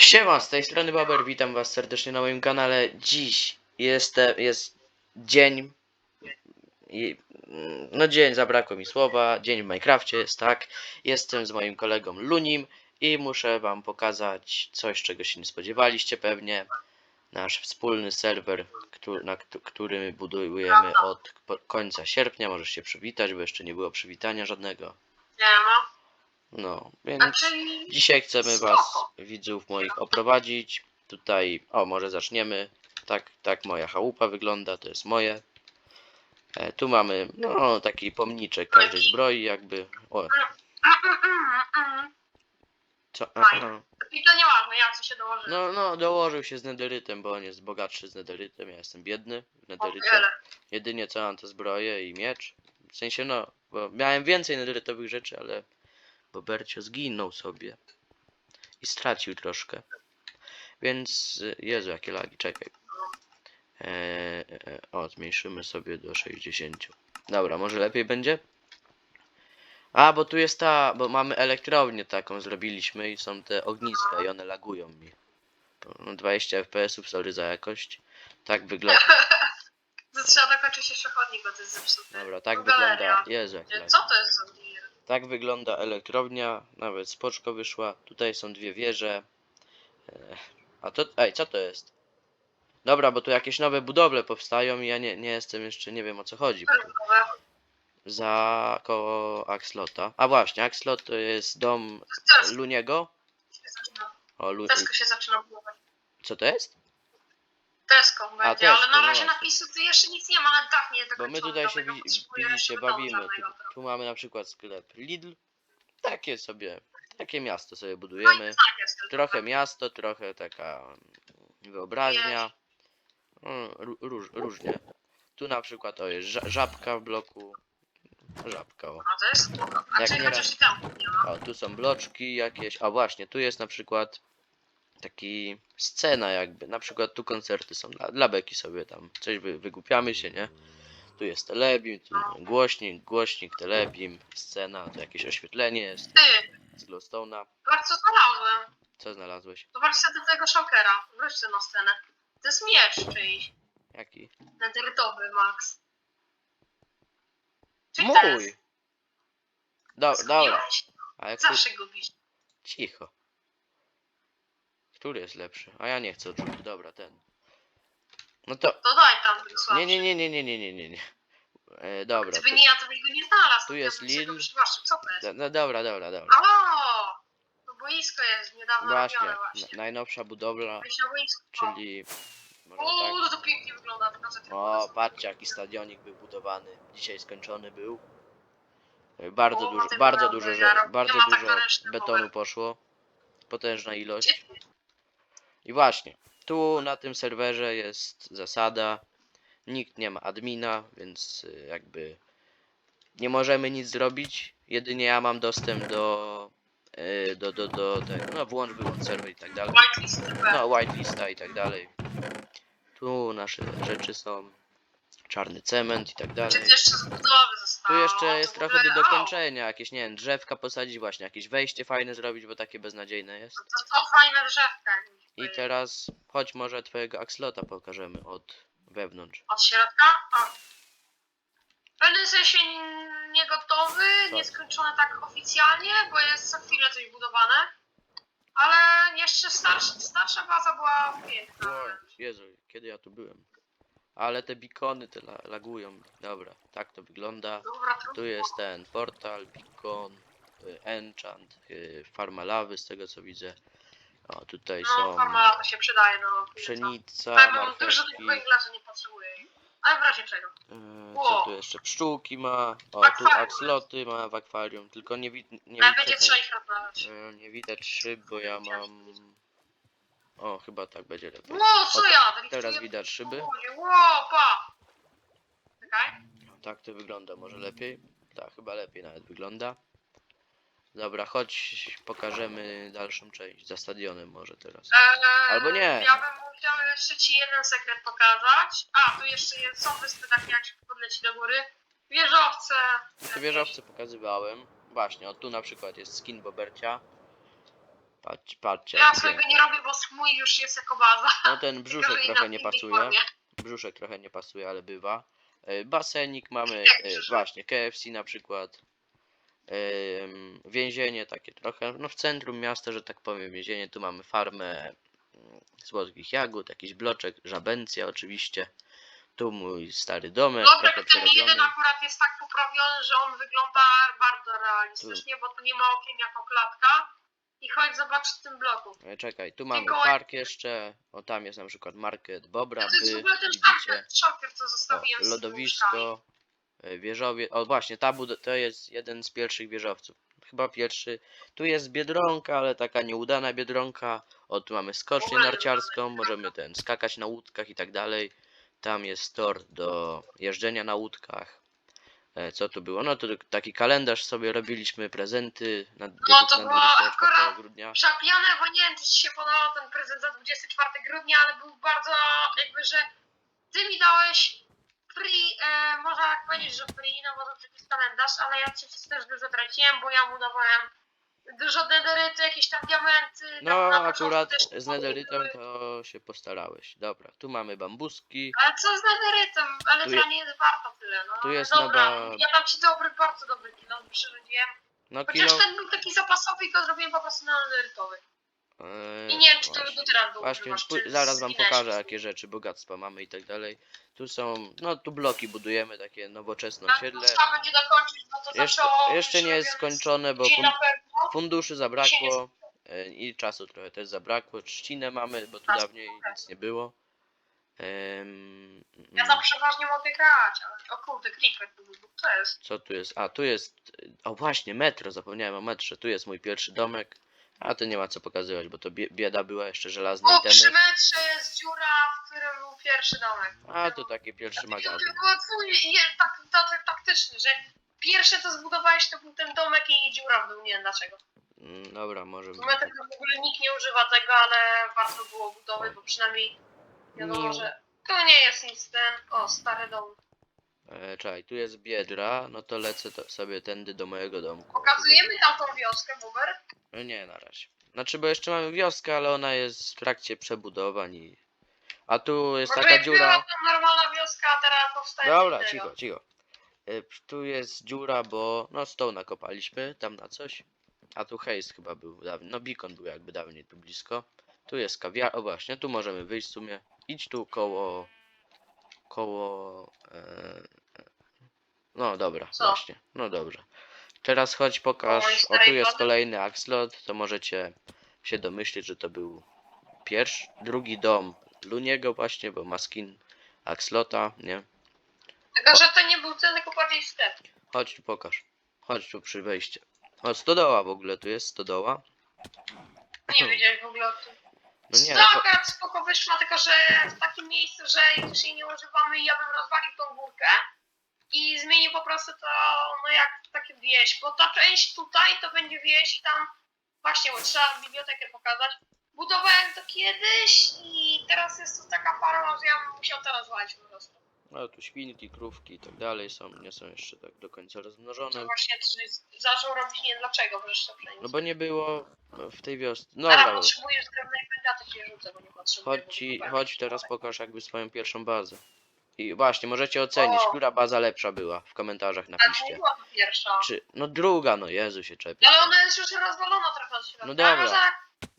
Siema, z tej strony Baber, witam was serdecznie na moim kanale. Dziś jest, jest dzień, i, no dzień, zabrakło mi słowa, dzień w Minecrafcie jest, tak. Jestem z moim kolegą Lunim i muszę wam pokazać coś, czego się nie spodziewaliście pewnie. Nasz wspólny serwer, który, na któ- który budujemy od końca sierpnia. Możesz się przywitać, bo jeszcze nie było przywitania żadnego. Nie ma. No, A więc... czyli... Dzisiaj chcemy Spoko. was, widzów moich, oprowadzić. Tutaj, o, może zaczniemy. Tak, tak moja chałupa wygląda, to jest moje. E, tu mamy, no, taki pomniczek każdej zbroi, jakby. O, co? Aha. I to nieważne, ja chcę się dołożyć. No, no, dołożył się z nederytem, bo on jest bogatszy z nederytem, ja jestem biedny w nederycie. wiele. Jedynie co mam to zbroję i miecz. W sensie, no, bo miałem więcej nederytowych rzeczy, ale Bobercio zginął sobie i stracił troszkę. Więc, y, Jezu, jakie lagi, czekaj. Eee, o, zmniejszymy sobie do 60. Dobra, może lepiej będzie? A, bo tu jest ta, bo mamy elektrownię taką zrobiliśmy i są te ogniska i one lagują mi. No, 20 FPS-ów, sorry za jakość. Tak wygląda. To trzeba dokończyć jeszcze chodnik, bo to jest zepsuty. Dobra, tak wygląda. Jezu, jak. Co to jest za? Tak wygląda elektrownia, nawet spoczko wyszła. Tutaj są dwie wieże. E, A to, ej, co to jest? Dobra, bo tu jakieś nowe budowle powstają i ja nie, nie jestem jeszcze, nie wiem o co chodzi. Za koło Axlota. A właśnie, Axlot to jest dom Luniego. O, Lu... Tesco się zaczyna budować. Co to jest? Tesco będzie, Tesco, ale na no razie właśnie. napisu tu jeszcze nic nie ma, nawet dach nie jest Bo my dokończony, tutaj się dlatego wi- potrzebuję widzicie, bawimy. Tu, tu mamy na przykład sklep Lidl. Takie sobie, takie miasto sobie No budujemy. tak jest. Trochę miasto, trochę taka mm, wyobraźnia. Mm, ró- Róż, różnie. Tu na przykład o jest ża- żabka w bloku. Żabka o. No to jest spoko. A Jak czyli nieraz- chociaż i tam nie ma. o. Tu są bloczki jakieś. A właśnie, tu jest na przykład taki scena jakby. Na przykład tu koncerty są dla, dla beki sobie tam. Coś wy, wygłupiamy się, nie? Tu jest telebim, tu głośnik, głośnik, telebim, scena, tu jakieś oświetlenie jest Ty, z glowstone'a. co znalazłem. Co znalazłeś? Zobacz sobie do tego szokera. Wróć sobie na scenę. To jest miecz czyjś. Jaki? Nederytowy, Max. Czyli? Mój! Do, dobra. Zgubiłeś? A jak. Zawsze gubisz. Cicho. Który jest lepszy? A ja nie chcę odrzucić. Dobra, ten. No to... To daj tam. Nie, nie, nie, nie, nie, nie, nie, nie. E, dobra. Gdyby tu... nie ja, to bym go nie znalazł. Tu jest Lil. Co to jest? No, no, dobra, dobra, dobra. O! To boisko jest niedawno właśnie, robione właśnie. Najnowsza budowla, czyli... O, tak... No to pięknie wygląda. O, patrzcie jaki stadionik był budowany. Dzisiaj skończony był. E, bardzo o, dużo, bardzo dużo, bardzo tak dużo betonu poszło. Potężna ilość. I właśnie, tu na tym serwerze jest zasada, nikt nie ma admina, więc y, jakby nie możemy nic zrobić. Jedynie ja mam dostęp do y, do, do, do tego, no włącz, wyłącz serwer i tak dalej. No, whitelista i tak dalej. Tu nasze rzeczy są, czarny cement i tak dalej. to jeszcze z budowy zostało? Tu jeszcze jest trochę do dokończenia, jakieś, nie wiem, drzewka posadzić właśnie, jakieś wejście fajne zrobić, bo takie beznadziejne jest. To, to fajne drzewka. I teraz chodź może twojego axlota pokażemy od wewnątrz. Od środka? O. W pewnym sensie nie gotowy, Co? nieskończony tak oficjalnie, bo jest co chwilę coś budowane. Ale jeszcze starsza, starsza baza była piękna. Jezu, kiedy ja tu byłem? Ale te bikony te la lagują. Dobra, tak to wygląda. Tu jest ten portal, beacon, y, enchant, y, farma lawy z tego co widzę. O, tutaj No, są farma się przydaje, no. pszenica, Tak, mam dużo tego węgla, że nie potrzebuję. Ale w razie czego. Ło. Co tu jeszcze? Pszczółki ma. O, tu axloty ma w akwarium. Tylko nie, wi nie, Ale wi- będzie czekaj. trzeba ich rozmawiać. Y, nie widać szyb, bo ja mam... O, chyba tak będzie lepiej. Ło, co O, ja? Teraz Driftuję widać szyby. wodzie. Ło, pa! Czekaj. Tak to wygląda, może lepiej? Tak, chyba lepiej nawet wygląda. Dobra, chodź, pokażemy dalszą część, za stadionem może teraz. Eee, Albo nie. Ja bym chciał jeszcze ci jeden sekret pokazać. A, tu jeszcze jest, są wyspy takie jak się podleci do góry. Wieżowce. Te wieżowce pokazywałem. Właśnie, o tu na przykład jest skin Bobercia. Patrzcie, patrzcie. Ja jaki swojego nie robię, bo mój już jest jako baza. No ten Tylko, brzuszek że trochę nie pasuje. formie. Brzuszek trochę nie pasuje, ale bywa. E, Basenik mamy, Jak e, brzuszek? właśnie KFC na przykład. Em, Więzienie takie trochę, no w centrum miasta, że tak powiem, więzienie. Tu mamy farmę mm, słodkich jagód, jakiś bloczek, żabencja oczywiście. Tu mój stary domek, Dobra, trochę ten przerobiony. jeden akurat jest tak poprawiony, że on wygląda bardzo realistycznie, bo tu nie ma okien jako klatka. I chodź zobacz w tym bloku. E, Czekaj, tu mamy Mikołaj- park jeszcze. O tam jest na przykład market Bobra, To jest w by, ogóle ten widzicie. co O, zostawiłem z tymi łóżkami. lodowisko, e, wieżowie. O właśnie, ta bud- to jest jeden z pierwszych wieżowców. Chyba pierwszy. Tu jest biedronka, ale taka nieudana biedronka. O, tu mamy skocznię narciarską, możemy ten skakać na łódkach i tak dalej. Tam jest tor do jeżdżenia na łódkach. E, Co tu było? No to taki kalendarz sobie robiliśmy, prezenty na, do, No to na było 24 akurat- grudnia. Szampione, bo nie wiem, czy ci się podobał ten prezent za 24 grudnia, ale był bardzo jakby, że ty mi dałeś free, e, można tak powiedzieć, że free, no bo to przecież kalendarz, ale ja ci też dużo traciłem, bo ja mu dawałem dużo nederyty, jakieś tam diamenty. tam No początku akurat też z nederytem to się postarałeś. Dobra, tu mamy bambuski. Ale co z nederytem? Ale Tu to nie jest warto tyle, no. tu ale jest dobra, nowa- ja tam ci dobry, bardzo dobry kilo przyrządziłem. No Chociaż kilo. ten był taki zapasowy i go zrobiłem po prostu na nederytowy. Eee, I nie wiem, czy to do teraz był Właśnie, używasz, czy zaraz wam zginęłeś pokażę jakie rzeczy bogactwa mamy i tak dalej. Tu są, no tu bloki budujemy, takie nowoczesne osiedle. Trzeba będzie dokończyć, no to Jeszcze, jeszcze nie jest skończone, bo dzień pewno. Funduszy zabrakło e, i czasu trochę też zabrakło. Trzcinę mamy, bo tu Tak, dawniej nic nie było. Em, Ja mm, tam przeważnie mogę grać, ale o kurde, creeper był, co jest? Co tu jest? A, tu jest. O właśnie, metro, zapomniałem o metrze. Tu jest mój pierwszy domek. A to nie ma co pokazywać, bo to bie- bieda była jeszcze żelazne O, przy itemy. metrze jest dziura, w którym był pierwszy domek. A to taki pierwszy magazyn. To było twój, je, tak, tak, taktyczny, że pierwsze co zbudowałeś to był ten domek i dziura w dół, nie wiem dlaczego. Mm, Dobra, może. W metrze w ogóle nikt nie używa tego, ale warto było budowy, bo przynajmniej wiadomo, Miło. że tu nie jest nic ten, o, stary dom. E, czekaj, tu jest biedra, no to lecę to sobie tędy do mojego domku. Pokazujemy tam tą wioskę, Buber. No nie, na razie. Znaczy, bo jeszcze mamy wioskę, ale ona jest w trakcie przebudowań i... A tu jest Może taka jak była dziura. tam normalna wioska, a teraz powstaje Dobra, innego. cicho, cicho. E, Tu jest dziura, bo no stoł nakopaliśmy tam na coś. A tu hejs chyba był dawniej. No beacon był jakby dawniej tu blisko. Tu jest kawiar. O właśnie, tu możemy wyjść w sumie. Idź tu koło. Koło. E... e, No dobra, Co? właśnie. No dobrze. Teraz chodź pokaż. O tu jest kolejny axlot. To możecie się domyślić, że to był pierwszy, drugi dom Luniego właśnie, bo ma skin axlota, nie? Tylko, że to nie był ten, tylko bardziej sklep. Chodź tu pokaż. Chodź tu przy wejściu. O, stodoła w ogóle, tu jest stodoła. Nie wiedziałeś w ogóle o tym. No nie, to, akurat spoko wyszła, tylko że w takim miejscu, że już jej nie używamy i ja bym rozwalił tą górkę i zmienił po prostu to, no jak takie wieś, bo ta część tutaj to będzie wieś i tam właśnie, bo trzeba bibliotekę pokazać. Budowałem to kiedyś i teraz jest tu taka farma, że ja bym musiał to rozwalić po prostu. No, tu świnki, krówki i tak dalej są, nie są jeszcze tak do końca To rozmnożone. właśnie coś zaczął robić, nie dlaczego, to przejdzie. No bo nie było no, w tej wiosce. Teraz Dobra, potrzebujesz drewnej pęgaty, ci rzucę, bo nie potrzebuję. chodź ci, chodź teraz pokaż jakby swoją pierwszą bazę. I właśnie, możecie ocenić, O. która baza lepsza była. W komentarzach A to nie napiszcie. była to pierwsza. Czy, no druga, no Jezu się czepia. Ale ona jest już rozwalona trochę od środka. No dobra.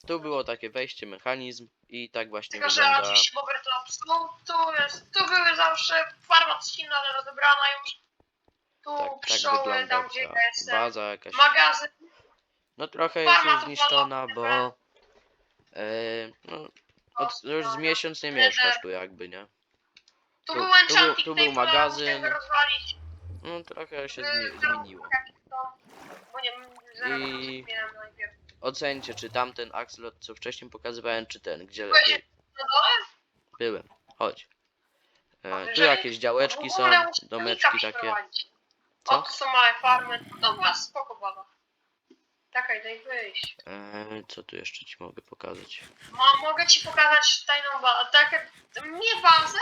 Tu było takie wejście, mechanizm i tak właśnie Tylko, że wygląda. oczywiście Bober to obsłuł. Tu jest, tu były zawsze farma trzcinna, ale rozebrana już. Tu Tak, tak pszczoły, wygląda tam gdzie ta ja jestem. baza jakaś. Magazyn. No trochę jest Farma już to zniszczona, bo e, no, od, już z miesiąc nie mieszkasz tu jakby, nie? Tu Tu- był tu był- enchanting tu był table, magazyn. musiałem go rozwalić. No trochę się Yy, zmi- zmieniło. Bo nie wiem, zaraz I- najpierw. Ocencie, czy tamten axolot, co wcześniej pokazywałem, czy ten, gdzie lepiej. Byłem, chodź. E, tu jakieś działeczki są, domeczki takie. Co? O, tu są małe farmy. To była spoko baba. Czekaj, daj wyjść. E, co tu jeszcze ci mogę pokazać? Mo mogę ci pokazać tajną bazę. Tak, nie bazę,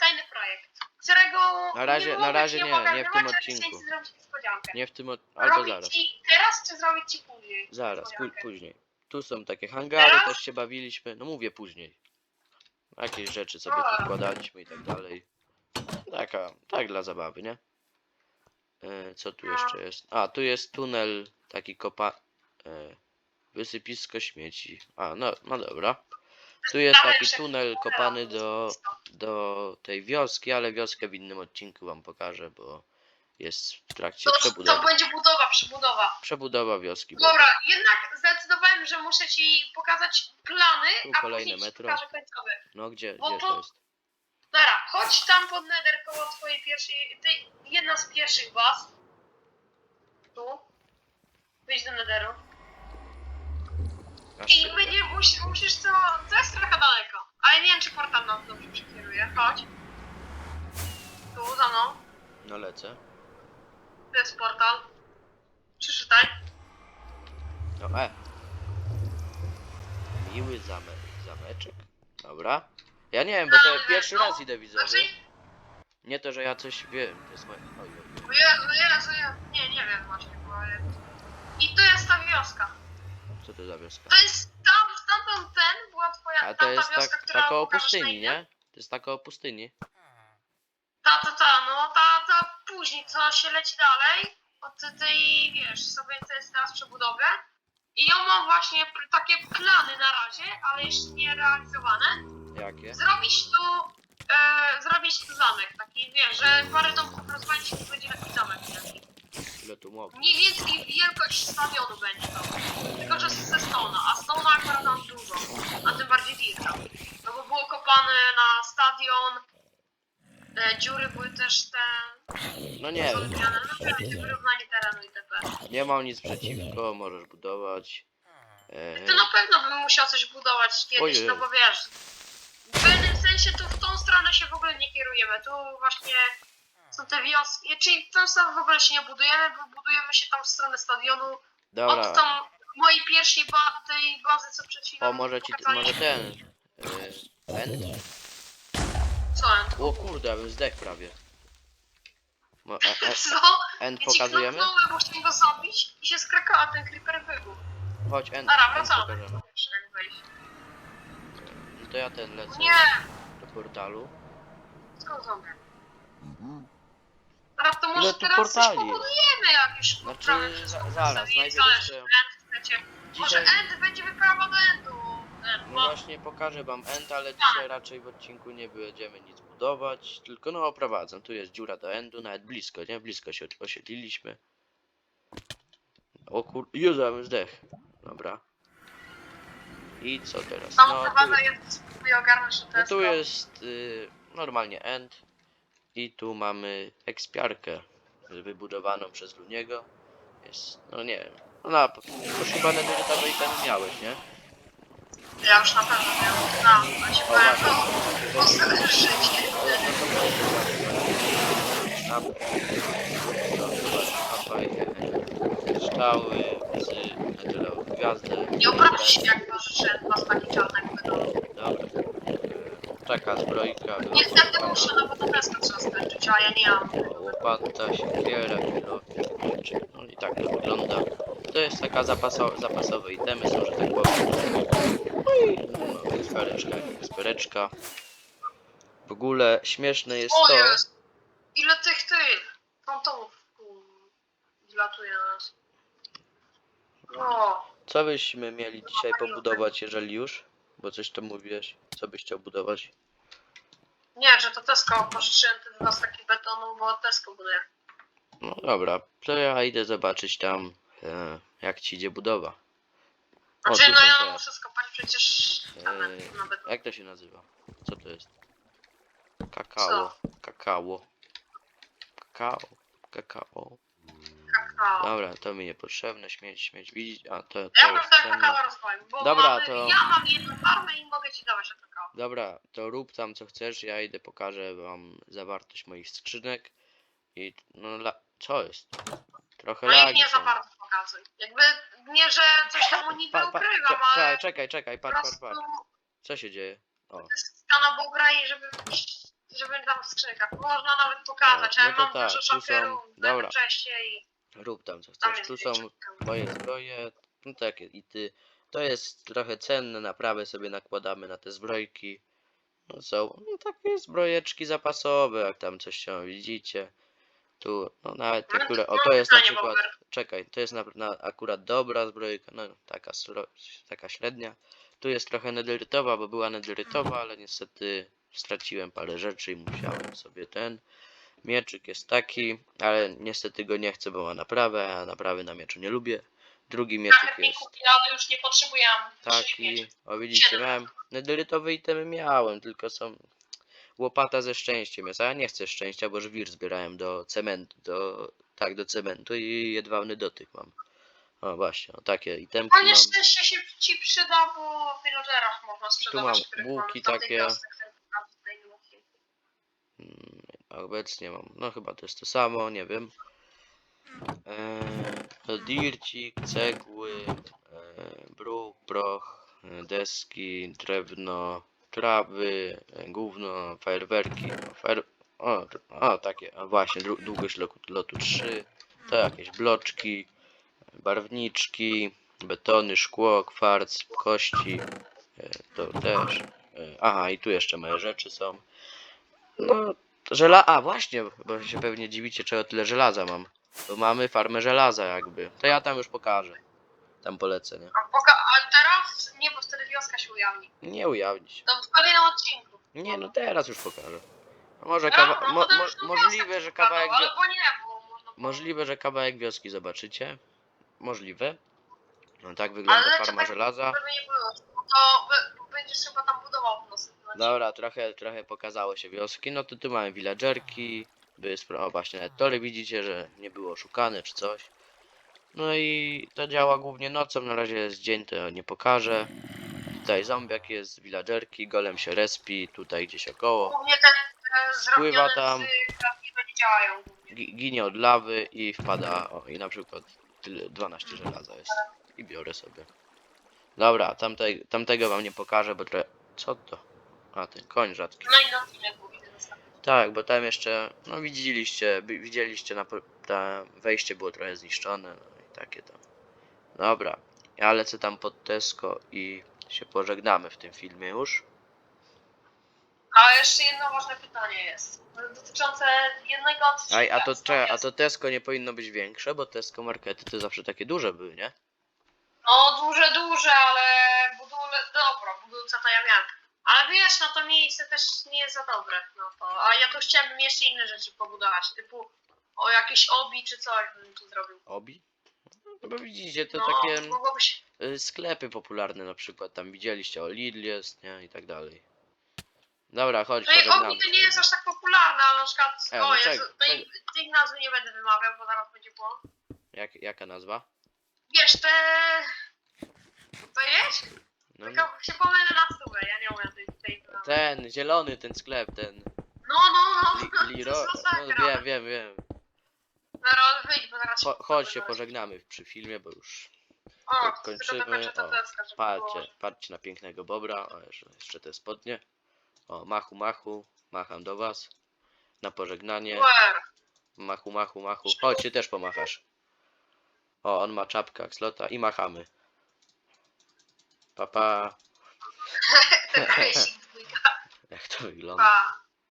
tajny projekt. Którego. Na razie- nie na razie ci nie, nie w tym ale odcinku. chcę ci zrobić niespodziankę. Nie w tym, od... albo robić zaraz. ci teraz, czy zrobić ci później? Zaraz, pó- niespodziankę? później. Tu są takie hangary, Teraz? też się bawiliśmy. No mówię później. Jakieś rzeczy sobie tu wkładaliśmy i tak dalej. Taka, tak dla zabawy, nie? E, co tu jeszcze jest? A, tu jest tunel taki kopa... E, wysypisko śmieci. A, no, no dobra. Tu jest taki tunel kopany do, do tej wioski, ale wioskę w innym odcinku wam pokażę, bo jest w trakcie To, to przebudowy. będzie budowa, przebudowa. Przebudowa wioski. Dobra, jednak zdecydowałem, że muszę ci pokazać plany, Tu a kolejne później ci metro. pokażę końcowy. No gdzie, Bo gdzie to- to jest? Dobra, chodź tam pod nether koło twojej pierwszej, tej, jedna z pierwszych baz. Tu. Wyjdź do netheru. I będzie, musisz, musisz co, to jest trochę daleko. Ale nie wiem, czy portal nam dobrze przekieruje. Chodź. Tu, za mną. No lecę. Tu jest portal. Przeczytaj. No e. Miły zamek, zameczek. Dobra. Ja nie wiem, bo to ja pierwszy raz idę widzowie. Znaczy, Nie to, że ja coś wiem. To jest moje... Oj, oj, oj. o Jezu, Jezu, Jezu. Nie, nie wiem właśnie, bo... I to jest ta wioska. Co to za wioska? To jest tam, stamtąd ten, była twoja, A to tamta jest wioska, tak, która taka o pokażesz na pustyni, imię. nie? To jest taka o pustyni. Ta, ta, ta, no ta, ta później, co się leci dalej, od tej, wiesz, sobie to jest teraz przebudowy. I ja mam właśnie takie plany na razie, ale jeszcze nie realizowane. Jakie? Zrobić tu, e, zrobić tu zamek, taki, wiesz, że parę domków rozwalić i będzie taki zamek taki. Ile tu mowy? Mniej więcej wielkość stadionu będzie to. Tylko, że ze stona, a stona akurat mam dużo, a tym bardziej dirta. No bo było kopane na stadion, e, dziury były też te No nie wiem. zrobione, no wyrównanie terenu itp. Nie mam nic przeciwko, możesz budować. E, To na pewno bym musiał coś budować kiedyś, Ojej. no bo wiesz, w pewnym sensie tu w tą stronę się w ogóle nie kierujemy, tu właśnie są te wioski, czyli tą stronę w ogóle się nie budujemy, bo budujemy się tam w stronę stadionu, dobra. Od tam mojej pierwszej ba tej bazy, co przed chwilą O, może ci, pokazali. może ten. E, end? Co? O kurde, ja bym zdechł prawie. Mo, e, e, Co? end Ja ci pokazujemy? knopnąłem, bo chciałem go zabić i się skrakała, ten creeper wybuchł. Chodź, end, Dobra, end wracamy. pokażemy. Jeszcze jak wejść. No to ja ten lecę Nie, do portalu. skąd zombie? Dobra, to Ile może tu teraz portali coś jest? pobudujemy, jak już Znaczy, za- zaraz, najpierw jeszcze-? Może Dzisiaj, End będzie wyprawa do Endu. End, no bo właśnie pokażę wam end, ale dzisiaj raczej w odcinku nie będziemy nic budować, tylko no oprowadzę. Tu jest dziura do endu, nawet blisko, nie? Blisko się osiedliliśmy. O kur... Bym zdech. Dobra. I co teraz? No tu, jest, spróbuję ogarnąć to no tu jest y, normalnie end. I tu mamy ekspiarkę wybudowaną przez Luniego. Jest, no nie wiem. No na, już chyba neterytowe itemy miałeś, nie? Ja już na pewno miałem. No, a się O, powiem, właśnie. no, bo życie. Kryształy, z metalową gwiazdę. Nie obraź się, jak pożyczyłem dwa staki czarnego betonu. Dobra. Taka zbrojka. Niestety muszę, no bo to deska trzeba skończyć, a ja nie mam. Łopata, siekiera, rzeczy. No i tak to wygląda. To jest taka zapaso, zapasowe itemy są, że tak powiem. No i no, ekspereczka. W ogóle śmieszne jest O to. jest! Ile tych tych fantomów kur, zlatuje na nas. No, Co byśmy mieli dzisiaj pobudować, jeżeli już? Bo coś tam mówiłeś. Co byś chciał budować? nie, że to Tesco pożyczyłem te dwa staki betonu, bo Tesco buduje. No dobra, to ja idę zobaczyć tam, e, jak ci idzie budowa. O, Znaczy, tu no są ja te. muszę skopać przecież tam Eee, na beton. Jak to się nazywa? Co to jest? Kakao. Kakao. Kakao. Kakao. Dobra, to mi niepotrzebne, śmieć, śmieć. Widzisz? A to, Ja to bym jest ten cenne. kakao rozwoił, bo Dobra, mamy, to- ja mam jedną farmę i mogę ci dawać kakao. Dobra, to rób tam co chcesz, ja idę pokażę wam zawartość moich skrzynek. I no la... co jest? Trochę No i lagi nie za są. bardzo pokazuj. Jakby nie, że coś tam niby Pa, pa, ukrywam, cze- ale czekaj, czekaj, czekaj, po patrz, patrz, prostu patrz. Co się dzieje? O, stana Bogra i żeby, żeby tam w skrzynkach. Można nawet pokazać, No ale to mam tak, dużo tu są- szafierów, dobra. Rób tam co chcesz. Tu są moje zbroje, no takie i ty. To jest trochę cenne, naprawy sobie nakładamy na te zbrojki. No są no, takie zbrojeczki zapasowe, jak tam coś się widzicie. Tu, no nawet Mam- akurat, o mam to jest na przykład, czekaj, to jest na, na akurat dobra zbrojka, no taka, taka średnia. Tu jest trochę nederytowa, bo była nederytowa, ale niestety straciłem parę rzeczy i musiałem sobie ten. Mieczyk jest taki, ale niestety go nie chcę, bo ma naprawę, a naprawy na mieczu nie lubię. Drugi mieczyk jest ale już nie potrzebujemy. taki, o widzicie, Siedem. miałem, nederytowe itemy miałem, tylko są łopata ze szczęściem jest, a ja nie chcę szczęścia, bo żwir zbierałem do cementu, do, tak, do cementu i jedwabny dotyk mam. O właśnie, o takie itemki Ale mam. szczęście się ci przyda, bo w villagerach można sprzedawać. mam których łuki mamy w tamtej takie. wiosce, które łuki. Mm, a Obecnie mam, no chyba to jest to samo, nie wiem. Eee, dircik, cegły, eee, bruk, proch, e, deski, drewno, trawy, e, gówno, fajerwerki. no, Fajer... O, o, takie, właśnie, dłu- długość lotu, lotu 3, to jakieś bloczki, barwniczki, betony, szkło, kwarc, kości, e, to też. Aha, i tu jeszcze moje rzeczy są. No, żela... A, właśnie, bo się pewnie dziwicie, czego tyle żelaza mam. Bo mamy farmę żelaza jakby. To ja tam już pokażę. Tam polecę, nie? A, poka- a teraz nie, bo wtedy wioska się ujawni. Nie ujawnić. To w kolejnym odcinku. Nie, no teraz już pokażę. A Może kawa... no, mo to mo możliwe, że pokazał, kawałek... Ale Wio... bo nie, bo można Możliwe, że kawałek wioski zobaczycie. Możliwe. No tak wygląda Ale farma czekaj, żelaza. Żeby nie było, to będziesz chyba tam budował w odcinku. Dobra, trochę, trochę pokazało się wioski. No to tu mamy villagerki, wyspy, o właśnie nawet tory widzicie, że nie było szukane czy coś. No i to działa głównie nocą, na razie jest dzień, to nie pokażę. Tutaj zombiak jest, villagerki, golem się respi, tutaj gdzieś około. Głównie e, Spływa zrobiony tam. z kratki nie działają głównie. Gi- ginie od lawy i wpada, o i na przykład tyle, 12 żelaza jest. I biorę sobie. Dobra, tamtej, tamtego wam nie pokażę, bo trochę... Co to? A, ten koń rzadki. No i następny. Tak, bo tam jeszcze, no widzieliście, widzieliście, na, ta wejście było trochę zniszczone, no i takie tam. Dobra, ja lecę tam pod Tesco i się pożegnamy w tym filmie już. A jeszcze jedno ważne pytanie jest. Dotyczące jednego odcinka. Aj, a to, a to Tesco nie powinno być większe, bo Tesco markety to zawsze takie duże były, nie? No duże, duże, ale budulca to ja miałem. Ale wiesz, no to miejsce też nie jest za dobre. No to... A ja tu chciałbym jeszcze inne rzeczy pobudować, typu o jakieś obi czy coś bym tu zrobił. Obi? No bo widzicie, to no, takie mogłoby się... y, sklepy popularne na przykład, tam widzieliście, o Lidl jest, nie? I tak dalej. Dobra, chodź, No i pożegnamy obi to się. nie jest aż tak popularne, ale na przykład... E, no o Jezu, i, tych nazw nie będę wymawiał, bo zaraz będzie błąd. Jak, jaka nazwa? Wiesz, te... To jest? No, Tylko się pomylę na stówę, ja nie umiem tej... tej ten, zielony ten sklep, ten. No, no, no. Li, to Liro... No wiem, wiem, wiem. Zaraz wyjdź, bo zaraz Cho, chodź się pożegnamy przy filmie, bo już O, tylko kończymy. O, patrzcie, patrzcie na pięknego bobra. O, jeszcze, jeszcze te spodnie. O, machu, machu, macham do was. Na pożegnanie. Machu, machu, machu. Chodź, ty też pomachasz. O, on ma czapkę slota i machamy. Papa. Pa. Ten rejsik dwójka. Jak to wygląda? Pa.